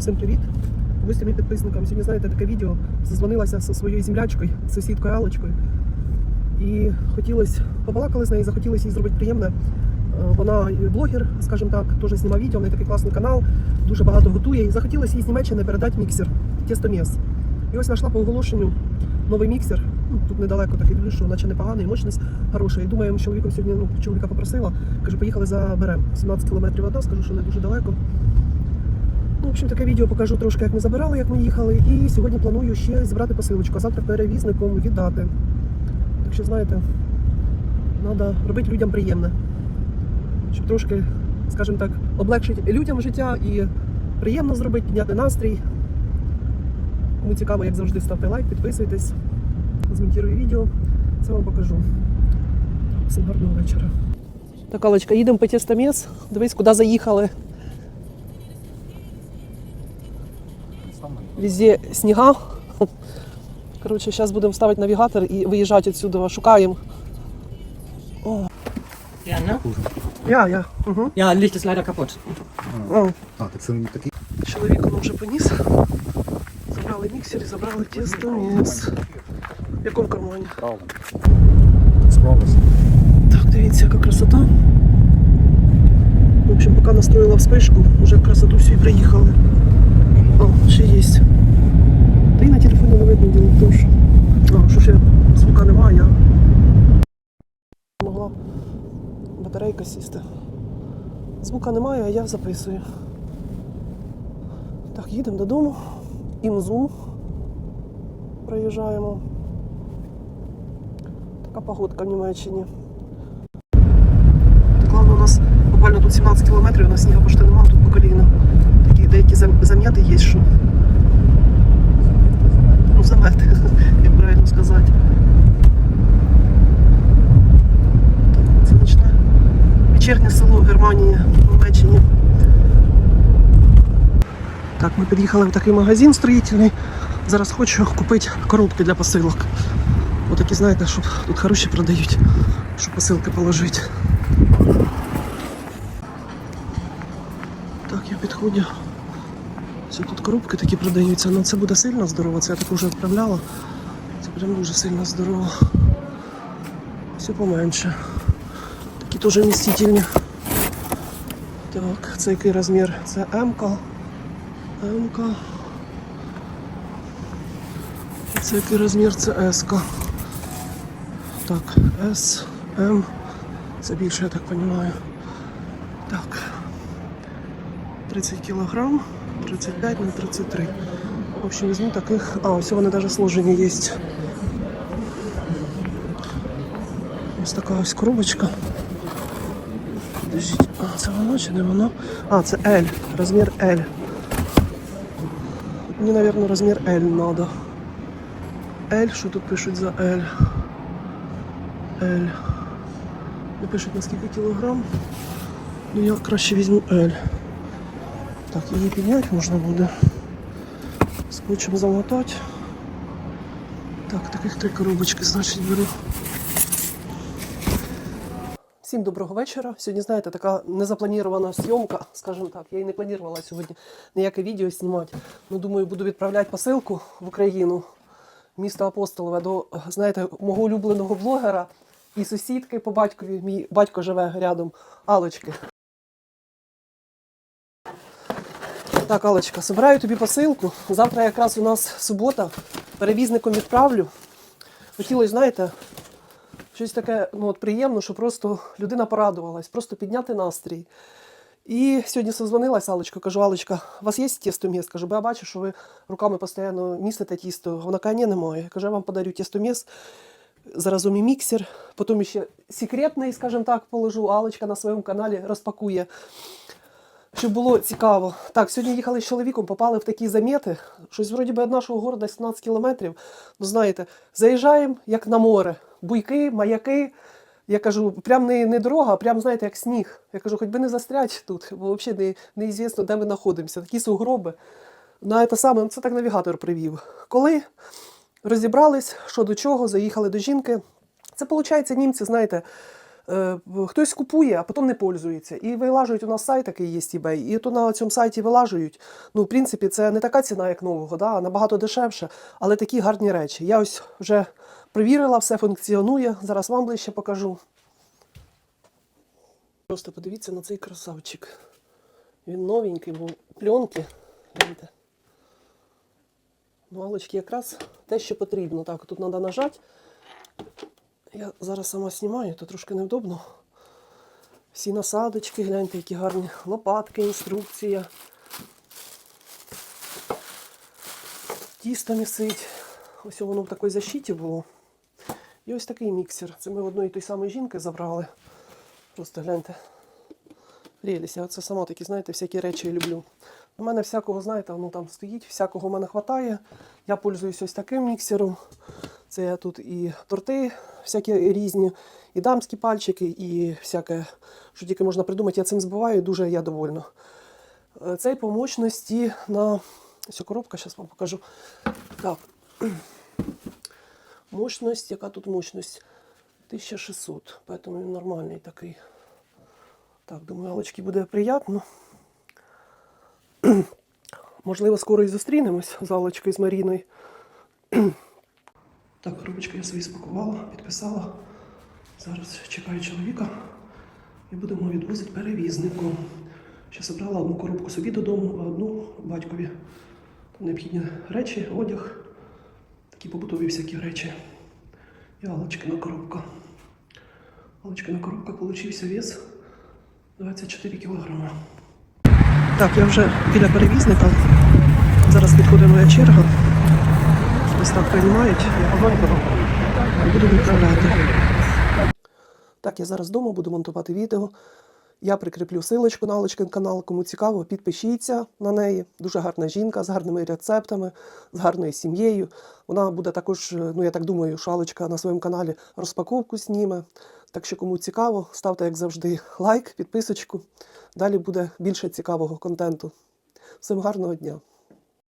Всім привіт! Гостям і підписникам. Сьогодні, знаєте, таке відео. Зазвонилася зі своєю землячкою, сусідкою Алочкою. І хотілося, побалакали з нею, захотілося їй зробити приємне. Е, Вона блогер, скажімо так, теж знімає відео, в неї такий класний канал, дуже багато готує. І захотілося їй з Німеччини передати міксер тестомес. І ось знайшла по оголошенню новий міксер. Ну, тут недалеко такий дивлюсь, що наче непоганий, мощність хороша. І думаю, з чоловіком сьогодні ну, чоловіка попросила. Кажу, поїхали заберемо. 17 кілометрів вода, скажу, що не дуже далеко. Ну, в общем, таке відео покажу трошки, як ми забирали, як ми їхали. І сьогодні планую ще зібрати посилочку, а завтра перевізником віддати. Так що, знаєте, треба робити людям приємне. Щоб трошки, скажімо так, облегшити людям життя і приємно зробити, підняти настрій. Кому цікаво, як завжди, ставте лайк, підписуйтесь, змонтірую відео, це вам покажу. Всім гарного вечора. Так, Алочка, їдемо по тестомес. Дивись, куди заїхали. Везде снега. Короче, сейчас будем ставить навигатор и выезжать отсюда. Шукаем. Ja, ne? Я, я. Угу. Ja, Licht ist leider kaputt. О, А, так це не такий. чоловік воно вже поніс. Забрали міксер і забрали тестомес. В якому кармані? Так, дивіться, яка красота. В общем, поки настроїла вспишку, вже красоту всю і приїхали. О, ще є. Та й на телефоні не видно діло в тому, що. А, що ще звука немає. Могла батарейка сісти. Звука немає, а я записую. Так, їдемо додому. Імзу. Проїжджаємо. Така погодка в Німеччині. Главное, у нас буквально тут 17 кілометрів, у нас снігу почти немає, тут по коліна. Деякі зам- зам'яти є, що. Ну, замети, як правильно сказати. Це нічне. Вечірнє село в Германії, в Німеччині. Так, ми під'їхали в такий магазин строїтельний. Зараз хочу купити коробки для посилок. Отакі, знаєте, щоб тут хороші продають, щоб посилки положити. Так, я підходжу. Все тут коробки такі продаються, але це буде сильно здорово, це я так вже відправляла. Це прям дуже сильно здорово. Все поменше. Такі теж вмістительні. Так, це який розмір? Це М-ка. М-ка. Це який розмір? Це S-ка. Так, S, М. Це більше, я так розумію. Так. 30 кілограм, 35 на 33. В общем, візьму таких. А, ось вони навіть сложені є. Ось така ось коробочка. А це воно чи не воно? А, це L, розмір L. Мені, мабуть, розмір L треба. L, що тут пишуть за L? L. Не пишуть на скільки кілограм. Ну я краще візьму L. Так, її підняти можна буде. Скотчем замотати. Так, таких три коробочки, значить, беру. Всім доброго вечора. Сьогодні, знаєте, така незапланована зйомка, скажімо так. Я і не планувала сьогодні ніяке відео знімати. Ну, думаю, буду відправляти посилку в Україну, місто Апостолове, до, знаєте, мого улюбленого блогера і сусідки по батькові. Мій батько живе рядом, Алочки. Так, Алочка, збираю тобі посилку. Завтра якраз у нас субота. Перевізником відправлю. Хотілося, знаєте, щось таке ну, от приємно, що просто людина порадувалась, просто підняти настрій. І сьогодні созвонилась Алочка, кажу, Алочка, у вас є тістоміс? Кажу, бо я бачу, що ви руками постійно містите тісто. Вона каже, ні, немає. Кажу, я вам подарю тістоміс, заразом і міксер, потім ще секретний, скажімо так, положу. Алочка на своєму каналі розпакує. Щоб було цікаво. Так, сьогодні їхали з чоловіком, попали в такі заміти. Щось вроді би від нашого города 17 кілометрів. Ну, знаєте, заїжджаємо як на море. Буйки, маяки. Я кажу, прям не, не дорога, а прям, знаєте, як сніг. Я кажу, хоч би не застрять тут, бо взагалі не, неізвісно, де ми знаходимося. Такі сугроби. На те саме, ну, це так навігатор привів. Коли розібрались, що до чого, заїхали до жінки. Це, виходить, німці, знаєте, Хтось купує, а потім не пользується. І вилажують у нас сайт такий є eBay, і то на цьому сайті вилажують. Ну, в принципі, це не така ціна, як нового, да, а набагато дешевше, але такі гарні речі. Я ось вже перевірила, все функціонує. Зараз вам ближче покажу. Просто подивіться на цей красавчик. Він новенький, бо пленки. Гляньте. Галочки якраз те, що потрібно. Так, тут треба нажати. Я зараз сама знімаю, то трошки невдобно. Всі насадочки, гляньте, які гарні. Лопатки, інструкція. Тісто місить. Ось воно в такій защиті було. І ось такий міксер. Це ми в одної той самої жінки забрали. Просто гляньте. Прелість. Я це сама такі, знаєте, всякі речі люблю. У мене всякого, знаєте, воно там стоїть, всякого в мене вистачає. Я пользуюсь ось таким міксером. Це тут і торти всякі різні, і дамські пальчики, і всяке, що тільки можна придумати. Я цим збиваю, і дуже я довольна. Е, Цей по мощності на. Ось коробка, зараз вам покажу. Так. Мощність, яка тут мощність? 1600, поэтому він нормальний такий. Так, думаю, Алочки буде приємно. Можливо, скоро і зустрінемось з Алочкою, з Маріною. Так, коробочку я собі спакувала, підписала. Зараз чекаю чоловіка і будемо відвозити перевізнику. Ще зібрала одну коробку собі додому, а одну батькові. Там необхідні речі, одяг, такі побутові всякі речі. І Алочкина коробка. Алочкина коробка получився вес 24 кілограма. Так, я вже біля перевізника. Зараз підходить моя черга. Ось так приймають, і буду відправляти. Так, я зараз вдома буду монтувати відео. Я прикріплю силочку на Алочкин канал. Кому цікаво, підпишіться на неї. Дуже гарна жінка з гарними рецептами, з гарною сім'єю. Вона буде також, е, ну я так думаю, що Алочка на своєму каналі розпаковку зніме. Так що, кому цікаво, ставте, як завжди, лайк, підписочку. Далі буде більше цікавого контенту. Всім гарного дня!